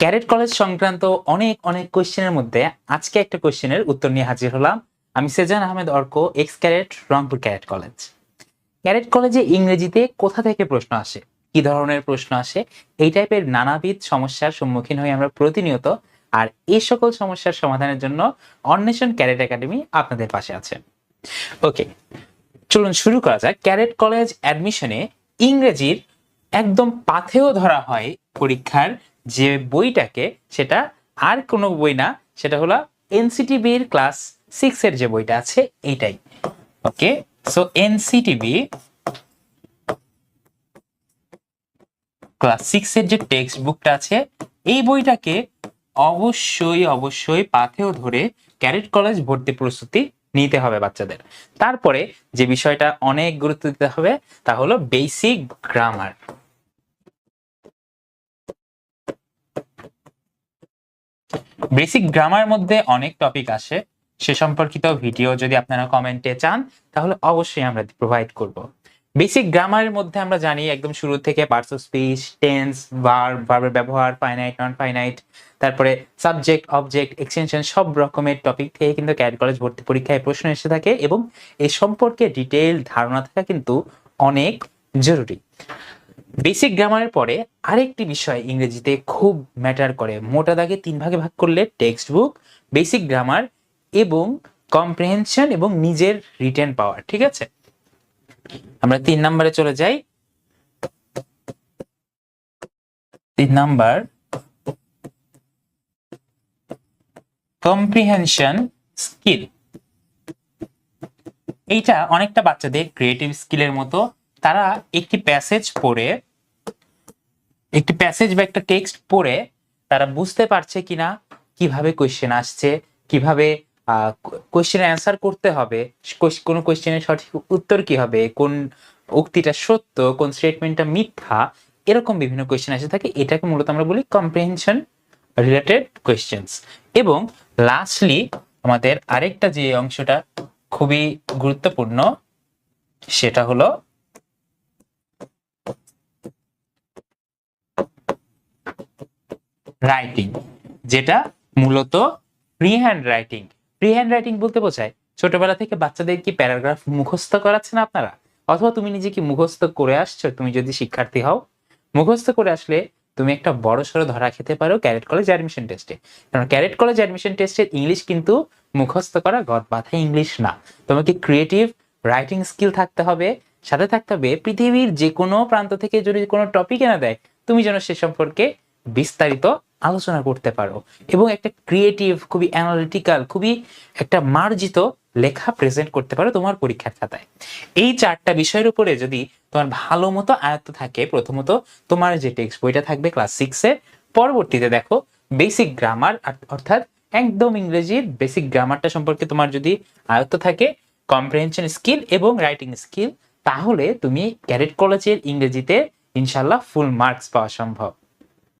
Carat college সংক্রান্ত অনেক অনেক কোয়েশ্চেনের মধ্যে আজকে একটা কোয়েশ্চেনের উত্তর নিয়ে হাজির হলাম। আমি Sejan Ahmed Arka ex cadet Rangpur cadet college. Cadet কলেজে ইংরেজিতে কোথা থেকে প্রশ্ন আসে? কি ধরনের প্রশ্ন আসে? এই টাইপের নানাবিধ সমস্যার সম্মুখীন হই আমরা প্রতিনিয়ত। আর এই সকল সমস্যার সমাধানের জন্য অন্বেষণ ক্যারেট একাডেমি আপনাদের পাশে আছে। ওকে, চলুন শুরু করা যাক। ক্যারেট কলেজ অ্যাডমিশনে ইংরেজির একদম পাথেও ধরা হয় পরীক্ষার যে বইটাকে সেটা আর কোনো বই না, সেটা হলো এনসিটিভির ক্লাস সিক্স এর যে বইটা আছে, এইটাই। Okay so NCTB class six এর যে টেক্সট বুকটা আছে, এই বইটাকে অবশ্যই অবশ্যই পাথেও ধরে ক্যারেট কলেজ ভর্তি প্রস্তুতি নিতে হবে বাচ্চাদের। তারপরে যে বিষয়টা অনেক গুরুত্ব দিতে হবে, তা হলো বেসিক গ্রামার বেসিক গ্রামার মধ্যে অনেক টপিক আসে। সে সম্পর্কিত ভিডিও যদি আপনারা কমেন্টে চান, তাহলে অবশ্যই আমরা প্রোভাইড করব। বেসিক গ্রামারের মধ্যে আমরা জানি, একদম শুরু থেকে parts of speech tense verb ভার্বের ব্যবহার ফাইনাইট নন ফাইনাইট তারপরে সাবজেক্ট অবজেক্ট এক্সটেনশন সব রকমের টপিক থেকে কিন্তু ক্যাড কলেজ ভর্তি পরীক্ষায় প্রশ্ন এসে থাকে এবং এ সম্পর্কে ডিটেইল ধারণা থাকা কিন্তু অনেক জরুরি। বেসিক গ্রামারের পরে আরেকটি বিষয় ইংরেজিতে খুব ম্যাটার করে। মোটা দাগে তিন ভাগে ভাগ করলে টেক্সট বুক বেসিক গ্রামার এবং কম্প্রিহেনশন এবং নিজের রিটেন পাওয়ার ঠিক আছে? আমরা তিন নম্বরে চলে যাই। তিন নাম্বার কম্প্রিহেনশন স্কিল এইটা অনেকটা বাচ্চাদের ক্রিয়েটিভ স্কিলের মতো তারা একটি প্যাসেজ পড়ে, একটি প্যাসেজ বা একটা টেক্সট পড়ে, তারা বুঝতে পারছে কিনা, কীভাবে কোয়েশ্চেন আসছে, কীভাবে কোয়েশ্চেনের অ্যান্সার করতে হবে কোনো কোয়েশ্চেনের সঠিক উত্তর কি হবে, কোন উক্তিটা সত্য, কোন স্টেটমেন্টটা মিথ্যা, এরকম বিভিন্ন কোয়েশ্চেন এসে থাকে এটাকে মূলত আমরা বলি কম্প্রিহেনশন রিলেটেড কোয়েশ্চেন্স এবং লাস্টলি আমাদের আরেকটা যে অংশটা খুবই গুরুত্বপূর্ণ, সেটা হলো রাইটিং যেটা মূলত free hand writing free hand writing বলতে বোঝায়, ছোটবেলা থেকে বাচ্চাদের কি প্যারাগ্রাফ মুখস্থ করাচ্ছেন আপনারা? অথবা তুমি নিজে কি মুখস্থ করে আসছো, তুমি যদি শিক্ষার্থী হও, মুখস্থ করে আসলে তুমি একটা বড় সড়ো ধরা খেতে পারো ক্যারেট কলেজ অ্যাডমিশন টেস্টে কারণ ক্যারেট কলেজ অ্যাডমিশন টেস্টের ইংলিশ কিন্তু মুখস্থ করা গদ বাঁধা ইংলিশ না। তোমাকে ক্রিয়েটিভ রাইটিং স্কিল থাকতে হবে, সাথে থাকতে হবে পৃথিবীর যে কোনো প্রান্ত থেকে যদি কোনো টপিক এনে দেয়, তুমি যেন সে সম্পর্কে বিস্তারিত আলোচনা করতে পারো। এবং একটা ক্রিয়েটিভ খুবই অ্যানালিটিক্যাল খুবই একটা মার্জিত লেখা প্রেজেন্ট করতে পারো তোমার পরীক্ষার খাতায়। এই চারটা বিষয়ের উপরে যদি তোমার ভালো মতো আয়ত্ত থাকে, প্রথমত তোমার যে টেক্সট বইটা থাকবে ক্লাস সিক্সে পরবর্তীতে দেখো বেসিক গ্রামার অর্থাৎ একদম ইংরেজির বেসিক গ্রামারটা সম্পর্কে তোমার যদি আয়ত্ত থাকে কম্প্রিহেনশন স্কিল এবং রাইটিং স্কিল তাহলে তুমি ক্যারেট কলেজের ইংরেজিতে ইনশাল্লাহ ফুল মার্কস পাওয়া সম্ভব।